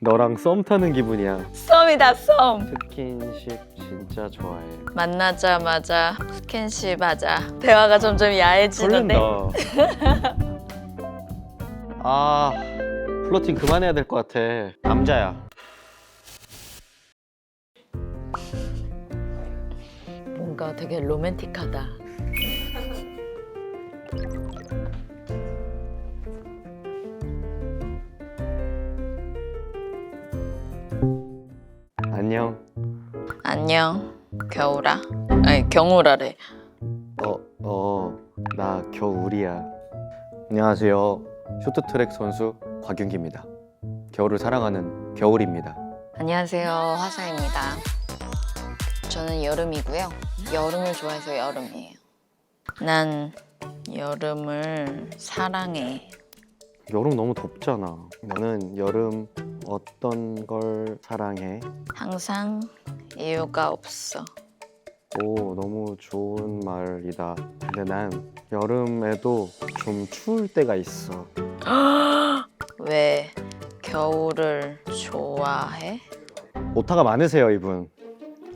너랑 썸 타는 기분이야. 썸이다 썸. 스킨십 진짜 좋아해. 만나자마자 스킨십 하자. 대화가 점점 야해지는데. 설렌다. 아, 플러팅 그만해야 될 것 같아. 남자야. 뭔가 되게 로맨틱하다. 안녕 겨울아. 아니 경우라래. 어, 어, 나 겨울이야. 안녕하세요. 쇼트트랙 선수 곽윤기입니다. 겨울을 사랑하는 겨울입니다. 안녕하세요 화사입니다. 저는 여름이고요. 여름을 좋아해서 여름이에요. 난 여름을 사랑해. 여름 너무 덥잖아. 너는 여름 어떤 걸 사랑해? 항상 이유가 없어. 오, 너무 좋은 말이다. 근데 난 여름에도 좀 추울 때가 있어. 왜 겨울을 좋아해? 오타가 많으세요, 이분.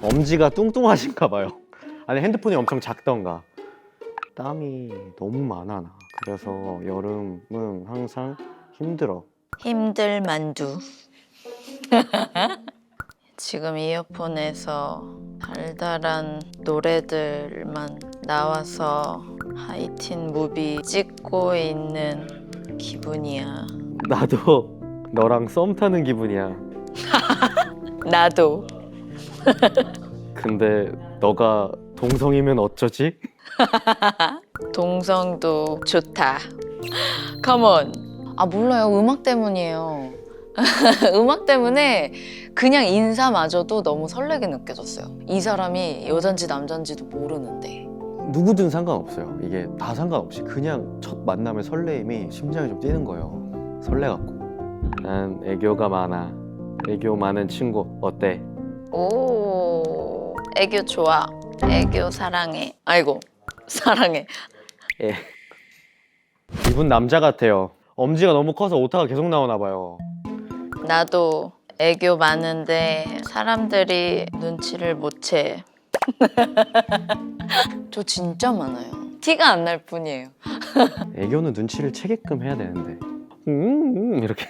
엄지가 뚱뚱하신가 봐요. 아니, 핸드폰이 엄청 작던가. 땀이 너무 많아, 나. 그래서 여름은 항상 힘들어. 힘들 만두. 지금 이어폰에서 달달한 노래들만 나와서 하이틴 무비 찍고 있는 기분이야. 나도 너랑 썸 타는 기분이야. 나도. 근데 너가 동성이면 어쩌지? 동성도 좋다. 컴온. 아 몰라요. 음악 때문이에요. 음악 때문에 그냥 인사마저도 너무 설레게 느껴졌어요. 이 사람이 여잔지 남잔지도 모르는데. 누구든 상관없어요. 이게 다 상관없이 그냥 첫 만남의 설레임이 심장이 좀 뛰는 거예요. 설레갖고. 난 애교가 많아. 애교 많은 친구 어때? 오, 애교 좋아. 애교 사랑해. 아이고, 사랑해. 예. 이분 남자 같아요. 엄지가 너무 커서 오타가 계속 나오나 봐요. 나도 애교 많은데 사람들이 눈치를 못 채. 저 진짜 많아요. 티가 안 날 뿐이에요. 애교는 눈치를 채게끔 해야 되는데. 음, 음, 이렇게.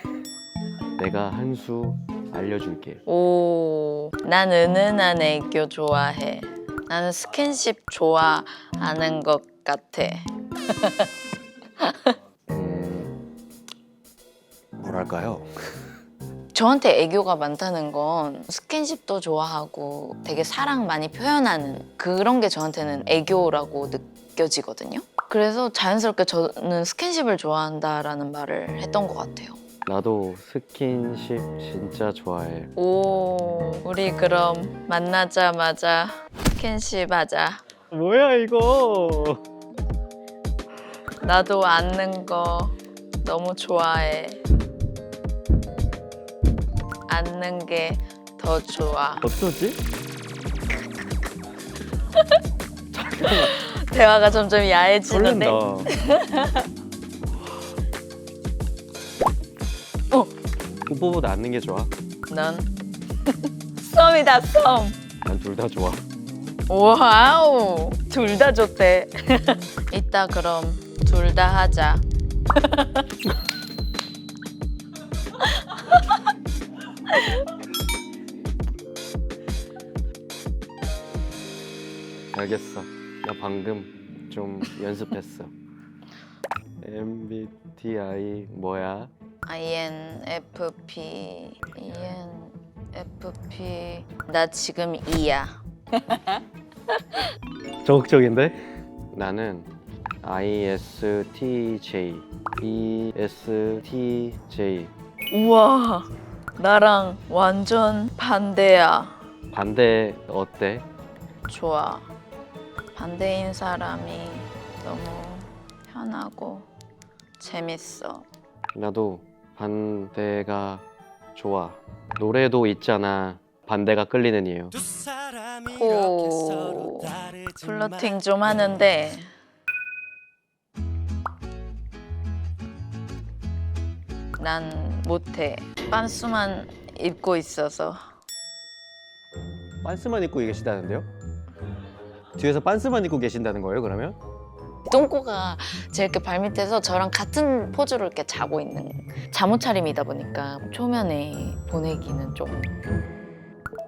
내가 한 수 알려줄게. 오, 난 은은한 애교 좋아해. 나는 스킨십 좋아하는 것 같아. 음, 뭐랄까요? 저한테 애교가 많다는 건 스킨십도 좋아하고 되게 사랑 많이 표현하는 그런 게 저한테는 애교라고 느껴지거든요. 그래서 자연스럽게 저는 스킨십을 좋아한다라는 말을 했던 것 같아요. 나도 스킨십 진짜 좋아해. 오, 우리 그럼 만나자마자 스킨십 하자. 뭐야 이거? 나도 앉는 거 너무 좋아해. 앉는 게 더 좋아. 어쩌지? 대화가 점점 야해지는데. 어. 뽀뽀보다 앉는 게 좋아. 넌 썸이다 썸. 난 둘 다 좋아. 와우, 둘 다 좋대. 이따 그럼 둘 다 하자. 알겠어. 나 방금 좀 연습했어. MBTI 뭐야? INFP, ENFP. 나 지금 이야. 적극적인데? 나는 ISTJ, ESTJ. 우와, 나랑 완전 반대야. 반대 어때? 좋아. 반대인 사람이 너무 편하고 재밌어. 나도 반대가 좋아. 노래도 있잖아. 반대가 끌리는 이유. 오, 플러팅 좀 하는데 난 못해. 빤스만 입고 있어서 빤스만 입고 계시다는데요? 뒤에서 빤스만 입고 계신다는 거예요, 그러면? 똥꼬가 제 이렇게 발밑에서 저랑 같은 포즈로 이렇게 자고 있는 잠옷 차림이다 보니까 초면에 보내기는 좀.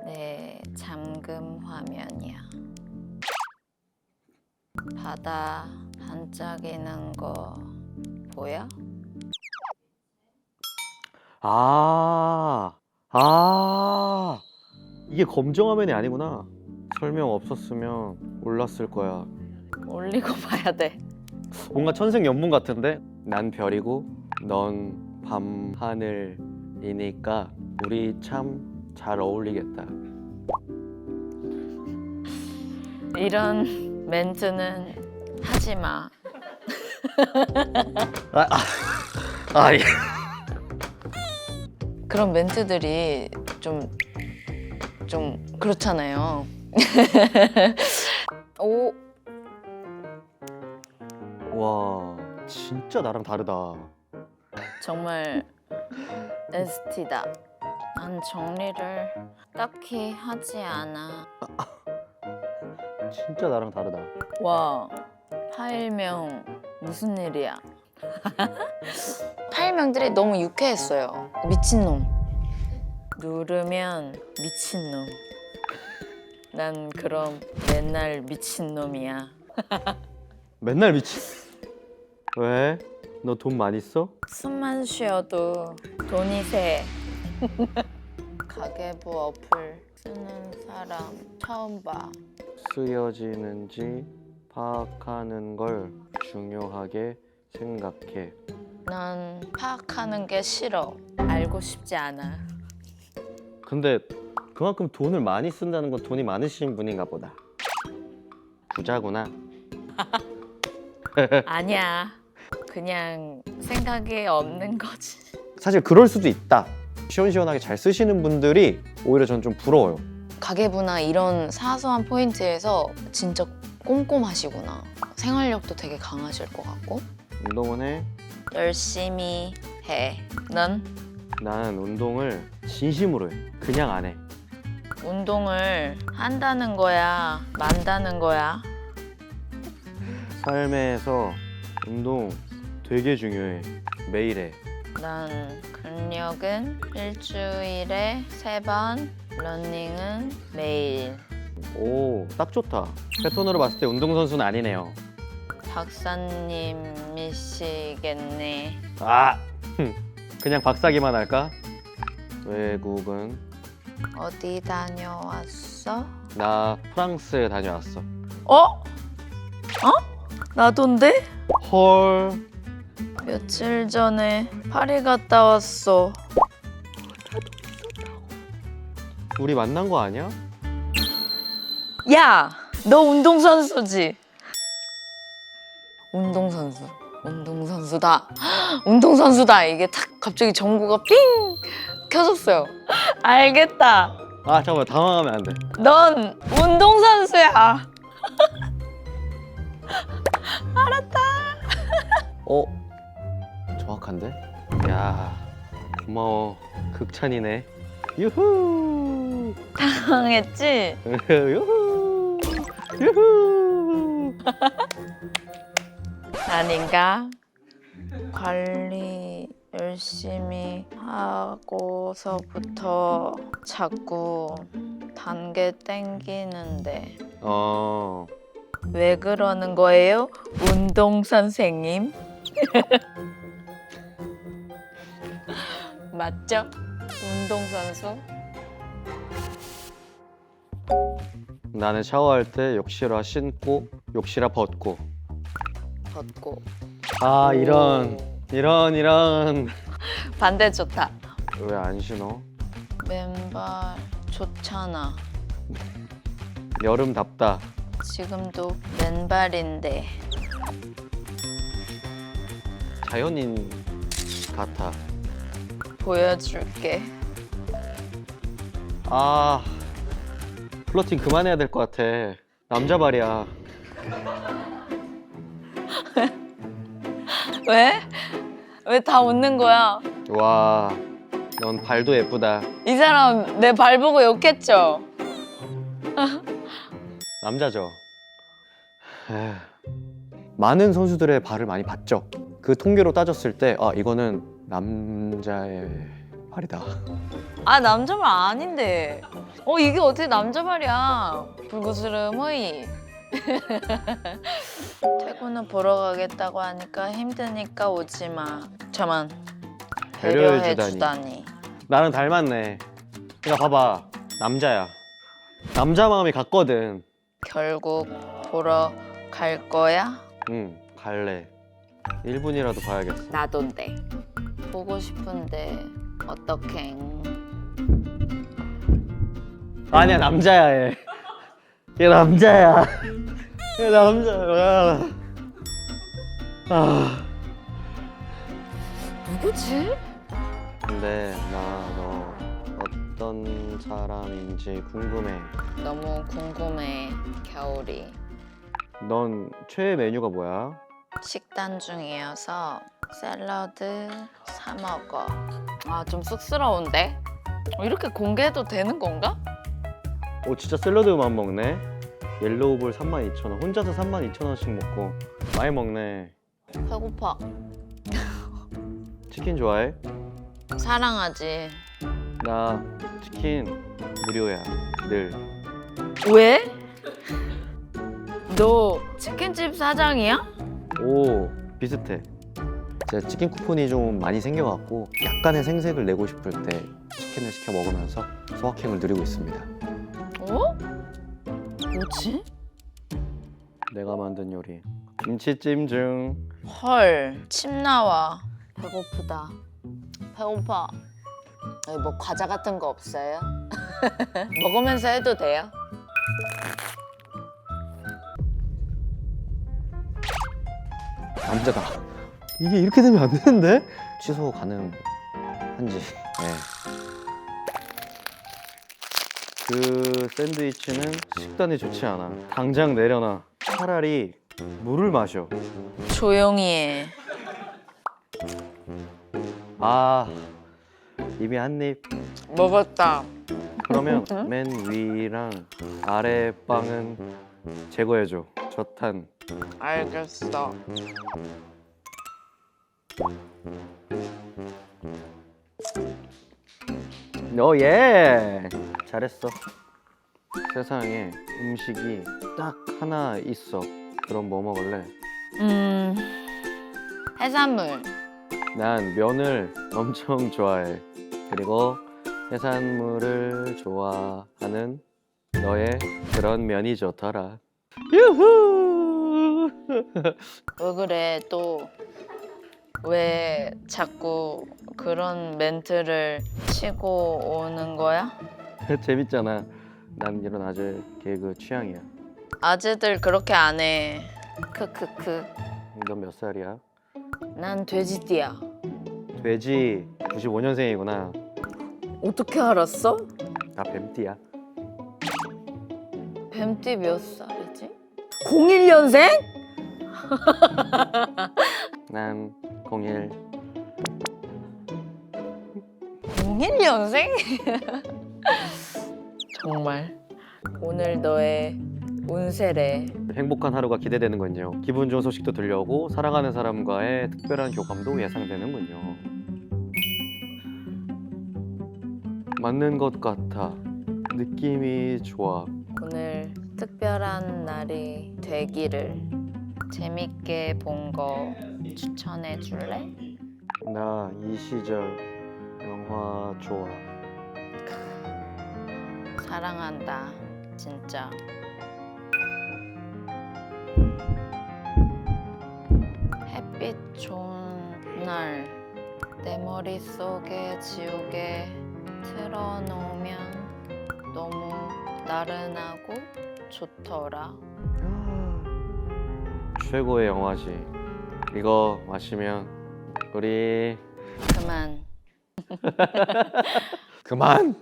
네, 잠 바다 반짝이는 거 보여? 아, 아, 이게 검정 화면이 아니구나. 설명 없었으면 몰랐을 거야. 올리고 봐야 돼. 뭔가 천생연분 같은데? 난 별이고, 넌 밤 하늘이니까 우리 참 잘 어울리겠다. 이런 멘트는 하지 마. 아, 아, 아, 예. 그런 멘트들이 좀, 좀 그렇잖아요. 오, 와, 진짜 나랑 다르다. 정말 ST다. 난 정리를 딱히 하지 않아. 진짜 나랑 다르다. 와, 파일명 무슨 일이야? 파일명들이 너무 유쾌했어요. 미친놈. 누르면 미친놈. 난 그럼 맨날 미친놈이야. 맨날 미치. 왜? 너 돈 많이 써? 숨만 쉬어도 돈이 새. 가계부 어플 쓰는 사람 처음 봐. 쓰여지는지 파악하는 걸 중요하게 생각해. 난 파악하는 게 싫어. 알고 싶지 않아. 근데 그만큼 돈을 많이 쓴다는 건 돈이 많으신 분인가 보다. 부자구나. 아니야. 그냥 생각이 없는 거지. 사실 그럴 수도 있다. 시원시원하게 잘 쓰시는 분들이 오히려 전 좀 부러워요. 가계부나 이런 사소한 포인트에서 진짜 꼼꼼하시구나. 생활력도 되게 강하실 것 같고. 운동은 해. 열심히 해. 넌 나는 운동을 진심으로 해. 그냥 안 해. 운동을 한다는 거야, 만다는 거야. 삶에서 운동 되게 중요해. 매일 해. 난 근력은 일주일에 세 번, 러닝은 매일. 오, 딱 좋다. 패턴으로 봤을 때 운동선수는 아니네요. 박사님이시겠네. 아! 그냥 박사기만 할까? 외국은 어디 다녀왔어? 나 프랑스에 다녀왔어. 어? 어? 나돈데? 헐. 며칠 전에 파리 갔다 왔어. 우리 만난 거 아니야? 야, 너 운동선수지? 운동선수. 운동선수다. 운동선수다. 이게 탁 갑자기 전구가 삥 켜졌어요. 알겠다. 아 잠깐만 당황하면 안 돼. 넌 운동선수야. 어? 정확한데? 야 고마워. 극찬이네. 유후. 당했지? 유후. 유후. 아닌가? 관리 열심히 하고서부터 자꾸 단계 땡기는데 어. 왜 그러는 거예요? 운동 선생님? 맞죠? 운동 선수? 나는 샤워할 때 욕실화 신고 욕실화 벗고. 벗고 아 이런 이런 이런. 반대 좋다. 왜 안 신어? 맨발 좋잖아. 여름답다. 지금도 맨발인데 자연인 같아. 보여줄게. 아 플러팅 그만해야 될 것 같아. 남자 발이야. 왜? 왜 다 웃는 거야? 와 넌 발도 예쁘다. 이 사람 내 발 보고 욕했죠? 남자죠. 에휴, 많은 선수들의 발을 많이 봤죠. 그 통계로 따졌을 때, 아 이거는 남자의 발이다. 아 남자 말 아닌데. 어 이게 어떻게 남자 말이야? 불구스름 허이. 태국은 보러 가겠다고 하니까 힘드니까 오지 마. 잠만. 배려해 배려해 주다니. 주다니. 나랑 닮았네. 그러니까 봐봐, 남자야. 남자 마음이 같거든. 결국 보러 갈 거야? 응, 갈래. 1분이라도 봐야겠어. 나돈데. 보고 싶은데 어떡해? 아니야 남자야 얘. 얘 남자야. 얘 남자야. 아. 누구지? 근데 나 너 어떤 사람인지 궁금해. 너무 궁금해 겨울이. 넌 최애 메뉴가 뭐야? 식단 중이어서 샐러드 사 먹어. 아 좀 쑥스러운데? 어, 이렇게 공개해도 되는 건가? 오 진짜 샐러드만 먹네. 옐로우볼 32,000원. 혼자서 32,000원씩 먹고 많이 먹네. 배고파. 치킨 좋아해? 사랑하지. 나 치킨 무료야. 늘. 왜? 너 치킨집 사장이야? 오 비슷해. 제가 치킨 쿠폰이 좀 많이 생겨갖고 약간의 생색을 내고 싶을 때 치킨을 시켜 먹으면서 소확행을 누리고 있습니다. 어? 뭐지? 내가 만든 요리 김치찜 중 헐, 침 나와. 배고프다. 배고파. 여기 뭐 과자 같은 거 없어요? 먹으면서 해도 돼요? 남자다. 이게 이렇게 되면 안 되는데? 취소 가능 한지. 네. 그 샌드위치는 식단에 좋지 않아. 당장 내려놔. 차라리 물을 마셔. 조용히 해. 아 이미 한 입. 먹었다. 그러면 맨 위랑 아래 빵은 제거해줘. 저탄. 알겠어. 오 예. 잘했어. 세상에 음식이 딱 하나 있어. 그럼 뭐 먹을래? 음, 해산물. 난 면을 엄청 좋아해. 그리고 해산물을 좋아하는 너의 그런 면이 좋더라. 유후! 왜 그래 또? 왜 자꾸 그런 멘트를 치고 오는 거야? 재밌잖아. 난 이런 아재 개그 취향이야. 아재들 그렇게 안 해. 크크크. 넌 몇 살이야? 난 돼지띠야. 돼지 95년생이구나. 어떻게 알았어? 나 뱀띠야. 뱀띠 몇 살이지? 01년생? 난 01. 01년생? 정말 오늘 너의 운세래. 행복한 하루가 기대되는군요. 기분 좋은 소식도 들려오고 사랑하는 사람과의 특별한 교감도 예상되는군요. 맞는 것 같아. 느낌이 좋아. 오늘 특별한 날이 되기를 재밌게 본 거 추천해 줄래? 나 이 시절 영화 좋아. 사랑한다 진짜 햇빛 좋은 날 내 머릿속에 지우개 틀어놓으면 너무 나른하고 좋더라 최고의 영화지. 이거 마시면 우리 그만 그만.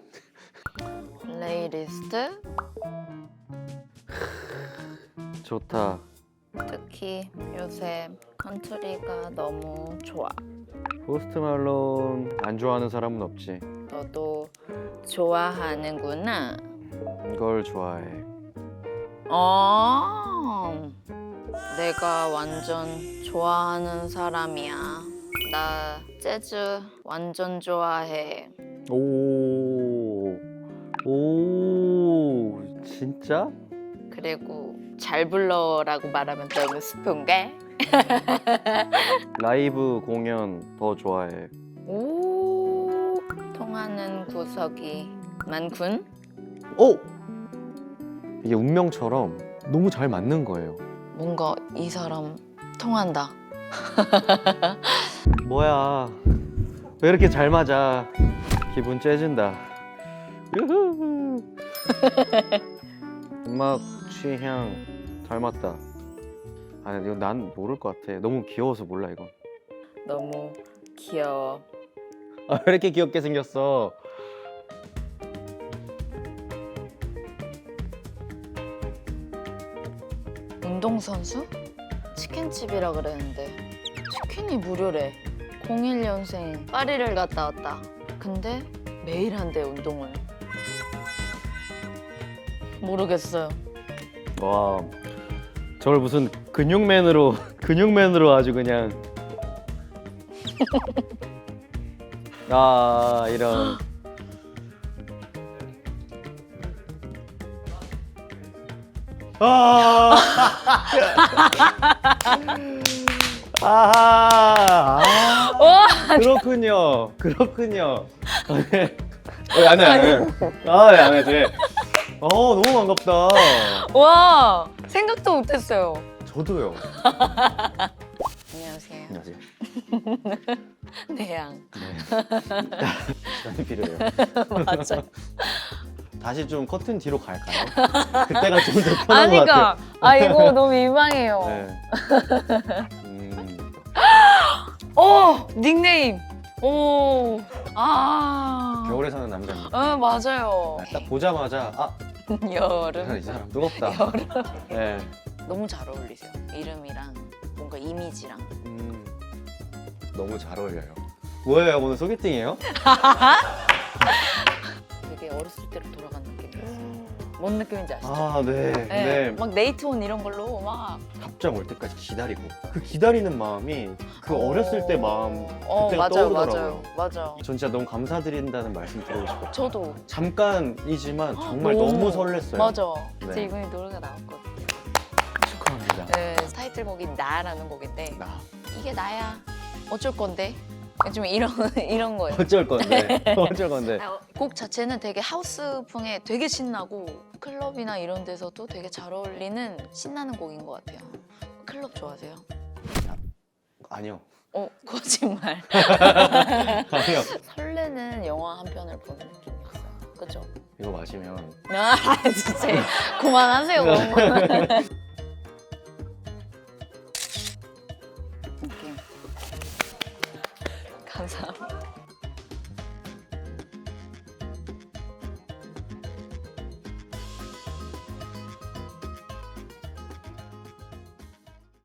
플레이리스트 좋다. 특히 요새 컨트리가 너무 좋아 포스트 말론 안 좋아하는 사람은 없지. 너도 좋아하는구나. 이걸 좋아해. 어, 내가 완전 좋아하는 사람이야. 나 재즈 완전 좋아해. 오. 오. 진짜? 그리고 잘 불러라고 말하면 너무 스푼게. 라이브 공연 더 좋아해. 오, 통하는 구석이 많군. 오! 이게 운명처럼 너무 잘 맞는 거예요. 뭔가 이 사람 통한다. 뭐야? 왜 이렇게 잘 맞아? 기분 째진다. 유후. 음악 취향 잘 맞다. 아니 이거 난 모를 것 같아. 너무 귀여워서 몰라 이건. 너무 귀여워. 아, 왜 이렇게 귀엽게 생겼어? 운동선수? 치킨집이라 그랬는데 치킨이 무료래. 01년생 파리를 갔다 왔다. 근데 매일 한대 운동을. 모르겠어요. 와, 저걸 무슨 근육맨으로 근육맨으로 아주 그냥. 아 이런. 아. 아하. 아, 그렇군요. 그렇군요. 네. 어, 안 해, 안 해. 아, 네, 안 해, 네. 어, 너무 반갑다. 와 생각도 못했어요 저도요. 안녕하세요 안녕하세요. 내양 네. 시간이 필요해요. 맞아 다시 좀 커튼 뒤로 갈까요? 그때가 좀 더 편한 것 같아요. 아니까 아 이거 너무 민망해요 네. 음, 오 닉네임 오 아 겨울에 사는 남자입니다. 어, 맞아요 딱 보자마자 아, 여름 이 사람 뜨겁다. 네. 너무 잘 어울리세요. 이름이랑 뭔가 이미지랑. 음, 너무 잘 어울려요. 뭐예요? 오늘 소개팅이에요? 되게 어렸을 느낌이었어요. 뭔 느낌인지 아시죠? 아, 네. 네. 네. 막 네이트온 이런 걸로 막. 답장 올 때까지 기다리고 그 기다리는 마음이 그 어렸을 때 마음 어 그때가 맞아요 떠오르더라고요. 맞아요 맞아. 전 진짜 너무 감사드린다는 말씀 드리고 싶어요. 저도 잠깐이지만 정말 너무. 너무, 설렜어요. 맞아. 네. 제 이번에 노래가 나왔거든요. 축하합니다. 네 타이틀곡이 나라는 곡인데 나 이게 나야. 어쩔 건데? 좀 이런 이런 거예요. 어쩔 건데 어쩔 건데 아, 곡 자체는 되게 하우스풍에 되게 신나고 클럽이나 이런 데서도 되게 잘 어울리는 신나는 곡인 것 같아요. 클럽 좋아하세요? 아니요 어 거짓말. 아니요 설레는 영화 한 편을 보는 느낌이었어요. 그죠? 이거 마시면 아 진짜 그만하세요. 그만.